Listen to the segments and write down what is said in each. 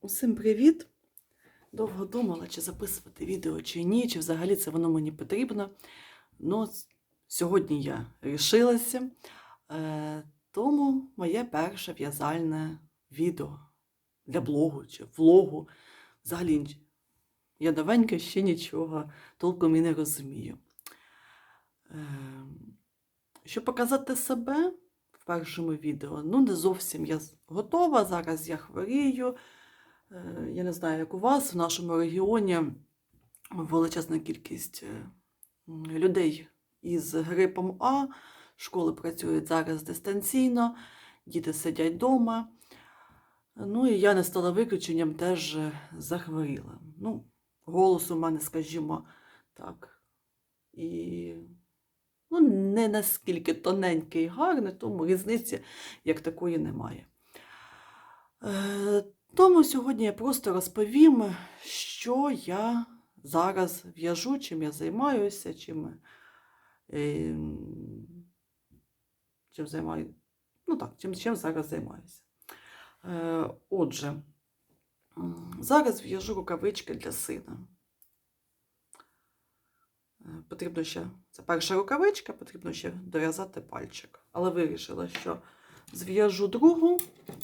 Усім привіт! Довго думала, чи записувати відео, чи ні, чи взагалі це воно мені потрібно. Ну, сьогодні я рішилася, е, тому моє перше в'язальне відео для блогу чи влогу. Взагалі, я новенька, ще нічого толком і не розумію. Е, щоб показати себе в першому відео, ну не зовсім я готова. Зараз я хворію. Е, Я не знаю, як у вас, в нашому регіоні величезна кількість е, людей із грипом А. Школи працюють зараз дистанційно, діти сидять вдома. Ну і я не стала виключенням, теж е, захворіла. Ну, голос у мене, скажімо так, і ну, не наскільки тоненький і гарний, тому різниці як такої немає. Тому сьогодні я просто розповім, що я зараз в'яжу, чим я займаюся, чим, е, чим займаю, ну так, чим, чим зараз займаюся. Е, отже, зараз в'яжу рукавички для сина. Е, Потрібно ще, це перша рукавичка, потрібно ще дов'язати пальчик. Але вирішила, що зв'яжу другу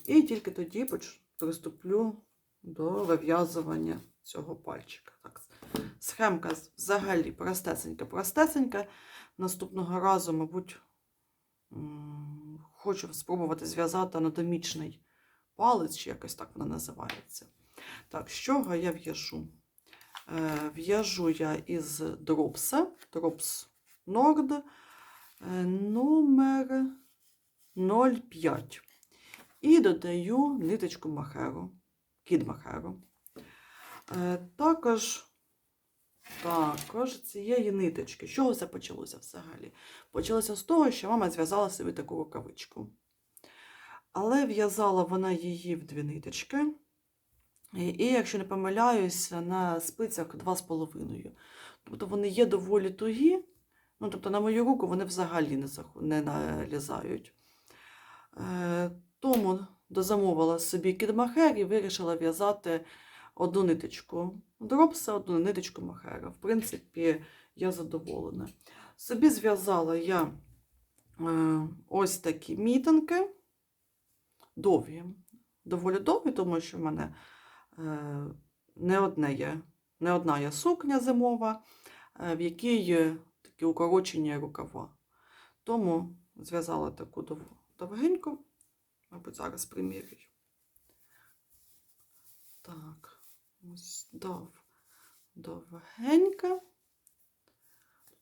і тільки тоді поч- приступлю до вив'язування цього пальчика. Так, схемка взагалі простесенька, простесенька. Наступного разу, мабуть, хочу спробувати зв'язати анатомічний палець, чи якось так вона називається. Так, з чого я в'яжу? Е, В'яжу я із дропса, дропс Nord, е, номер 0,5. І додаю ниточку махеру, кід махеру. Е, Також, також цієї ниточки. З чого це почалося взагалі? Почалося з того, що мама зв'язала собі таку рукавичку. Але в'язала вона її в дві ниточки. І, якщо не помиляюся, на спицях 2,5. Тобто вони є доволі тугі. Ну, тобто, на мою руку вони взагалі не, налізають. Дозамовила собі кідмахер і вирішила в'язати одну ниточку дропса, одну ниточку махера. В принципі, я задоволена. Собі зв'язала я е, ось такі мітинки, довгі, доволі довгі, тому що в мене е, не, одне є, не одна є сукня зимова, е, в якій є такі укорочені рукава. Тому зв'язала таку дов- довгеньку, мабуть, зараз примірюю. Так, ось дов, довгенька.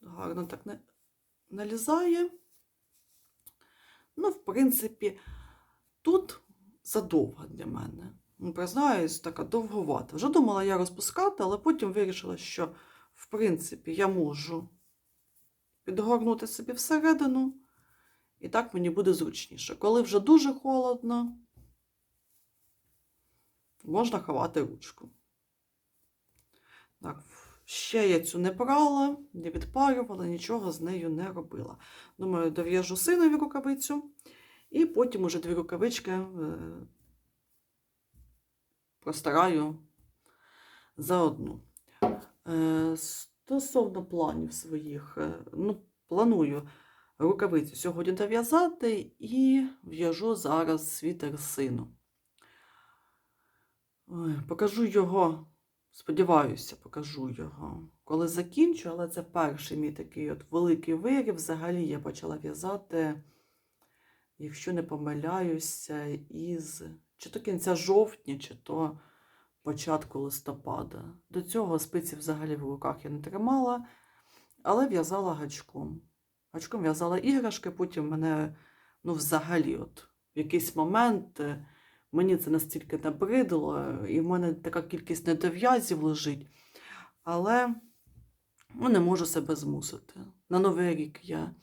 Гарно так не, налізає. Ну, в принципі, тут задовга для мене. Ну, Признаюсь, така довговата. Вже думала я розпускати, але потім вирішила, що, в принципі, я можу підгорнути собі всередину, і так мені буде зручніше. Коли вже дуже холодно, можна ховати ручку. Так, ще я цю не брала, не відпарювала, нічого з нею не робила. Думаю, дов'яжу синові рукавицю, і потім уже дві рукавички е, простираю за одну. Е, Стосовно планів своїх, е, ну, планую рукавицю сьогодні дов'язати і в'яжу зараз світер сину. Покажу його, сподіваюся, покажу його, коли закінчу, але це перший мій такий от великий вирів. Взагалі я почала в'язати, якщо не помиляюся, із чи то кінця жовтня, чи то початку листопада. До цього спиці взагалі в руках я не тримала, але в'язала гачком. Гачком в'язала іграшки, потім мене, ну, взагалі, от в якийсь момент е, мені це настільки набридло, і в мене така кількість недов'язів лежить. Але ну, не можу себе змусити. На Новий рік я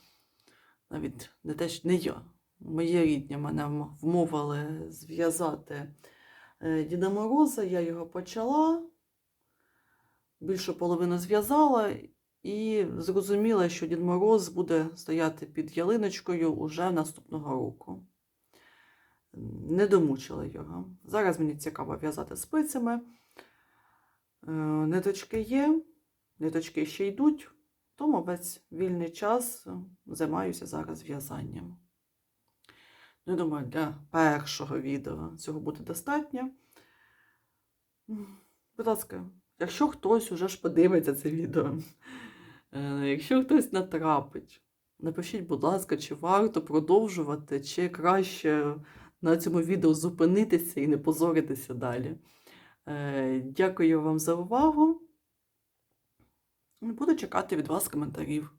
навіть не те, не я. Мої рідні мене вмовили зв'язати е, Діда Мороза, я його почала, більшу половину зв'язала і зрозуміла, що Дід Мороз буде стояти під ялиночкою уже наступного року. не домучила його. Зараз мені цікаво в'язати спицями. Е, Ниточки є, ниточки ще йдуть, тому весь вільний час займаюся зараз в'язанням. Ну, думаю, для першого відео цього буде достатньо. Будь ласка, якщо хтось уже ж подивиться це відео, якщо хтось натрапить, напишіть, будь ласка, чи варто продовжувати, чи краще на цьому відео зупинитися і не позоритися далі. Е, Дякую вам за увагу. Буду чекати від вас коментарів.